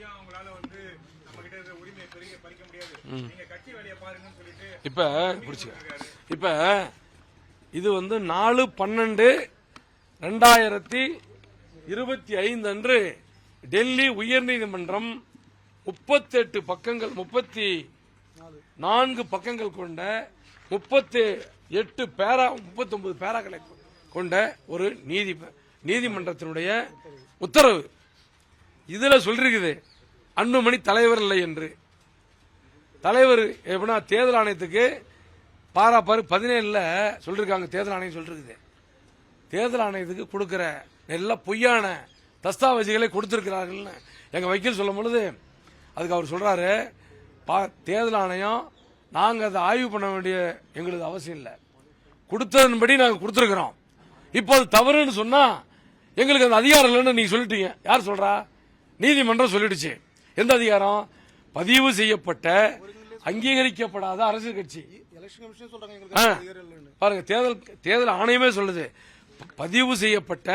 சொல்லியும் அவங்களால வந்து நம்ம கிட்ட இருக்க உரிமையை பெரிய பறிக்க முடியாது. நீங்க கட்சி வேலையை பாருங்கன்னு சொல்லிட்டு இப்ப பிடிச்சுக்க இப்ப இது வந்து நாலு பன்னெண்டு ரெண்டாயிரத்தி இருபத்தி ஐந்து அன்று டெல்லி உயர்நீதிமன்றம் முப்பத்தெட்டு பக்கங்கள் முப்பத்தி நான்கு பக்கங்கள் கொண்ட முப்பத்தி எட்டு பேரா முப்பத்தி ஒன்பது பேராக்களை கொண்ட ஒரு நீதி நீதிமன்றத்தினுடைய உத்தரவு. இதுல சொல்லிருக்குது அன்புமணி தலைவர் இல்லை என்று. தலைவர் எப்படின்னா தேர்தல் ஆணையத்துக்கு பாராப்பாரு பதினேழுல சொல்லிருக்காங்க தேர்தல் ஆணையம் சொல்லிருக்குது. தேர்தல் ஆணையத்துக்கு கொடுக்கிற நல்ல பொய்யான தஸ்தாவேஜுகளை கொடுத்திருக்கிறார்கள்னு எங்க வக்கீல் சொல்லும் பொழுது அதுக்கு அவர் சொல்றாரு பா- தேர்தல் ஆணையம் நாங்கள் அதை ஆய்வு பண்ண வேண்டிய எங்களுக்கு அவசியம் இல்லை. கொடுத்ததன்படி நாங்கள் கொடுத்துருக்குறோம். இப்போ அது தவறுன்னு சொன்னால் எங்களுக்கு அந்த அதிகாரம் இல்லைன்னு நீங்கள் சொல்லிட்டீங்க. யார் சொல்கிறா நீதிமன்றம் சொல்லிடுச்சு. எந்த அதிகாரம்? பதிவு செய்யப்பட்ட அங்கீகரிக்கப்படாத அரசியல் கட்சி. பாருங்க தேர்தல் தேர்தல் ஆணையமே சொல்லுது. பதிவு செய்யப்பட்ட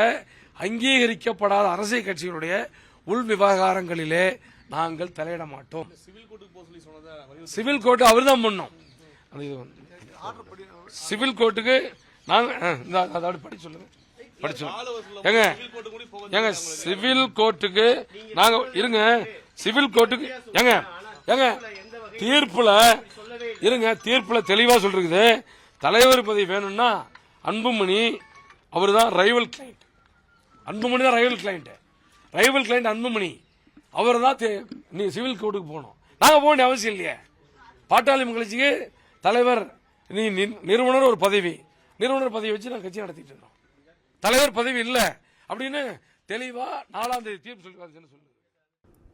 அங்கீகரிக்கப்படாத அரசியல் கட்சிகளுடைய உள் விவகாரங்களிலே நாங்கள் தலையிட மாட்டோம். சிவில் கோர்ட்டு அவர் தான் பண்ணும் சிவில் கோர்ட்டுக்கு நாங்க ஆ, இந்த அதாவது படி சொல்லுங்க. படி சொல்லுங்க. ஏங்க ஏங்க சிவில் கோர்ட்டுக்கு நாங்க இருங்க. சிவில் கோர்ட்டுக்கு ஏங்க ஏங்க தீர்ப்புல இருங்க தீர்ப்புல தெளிவா சொல்றது தலைவர் பதவி வேணும்னா அன்புமணி அவர் தான் ரைவல் கிளைண்ட் அன்புமணி தான் rival client rival client Anbumani. அவர் தான் நீ சிவில் கோர்ட்டுக்கு போகணும். நாங்கள் போக வேண்டிய அவசியம் இல்லையே. பாட்டாளி மகிழ்ச்சிக்கு தலைவர் நீ நிறுவனர் ஒரு பதவி. நிறுவனர் பதவி வச்சு நான் கட்சி நடத்திட்டு இருந்தோம். தலைவர் பதவி இல்லை. அப்படின்னு தெளிவாக நாலாம் தேதி தீர்ப்பு சொல்லி சொல்லு.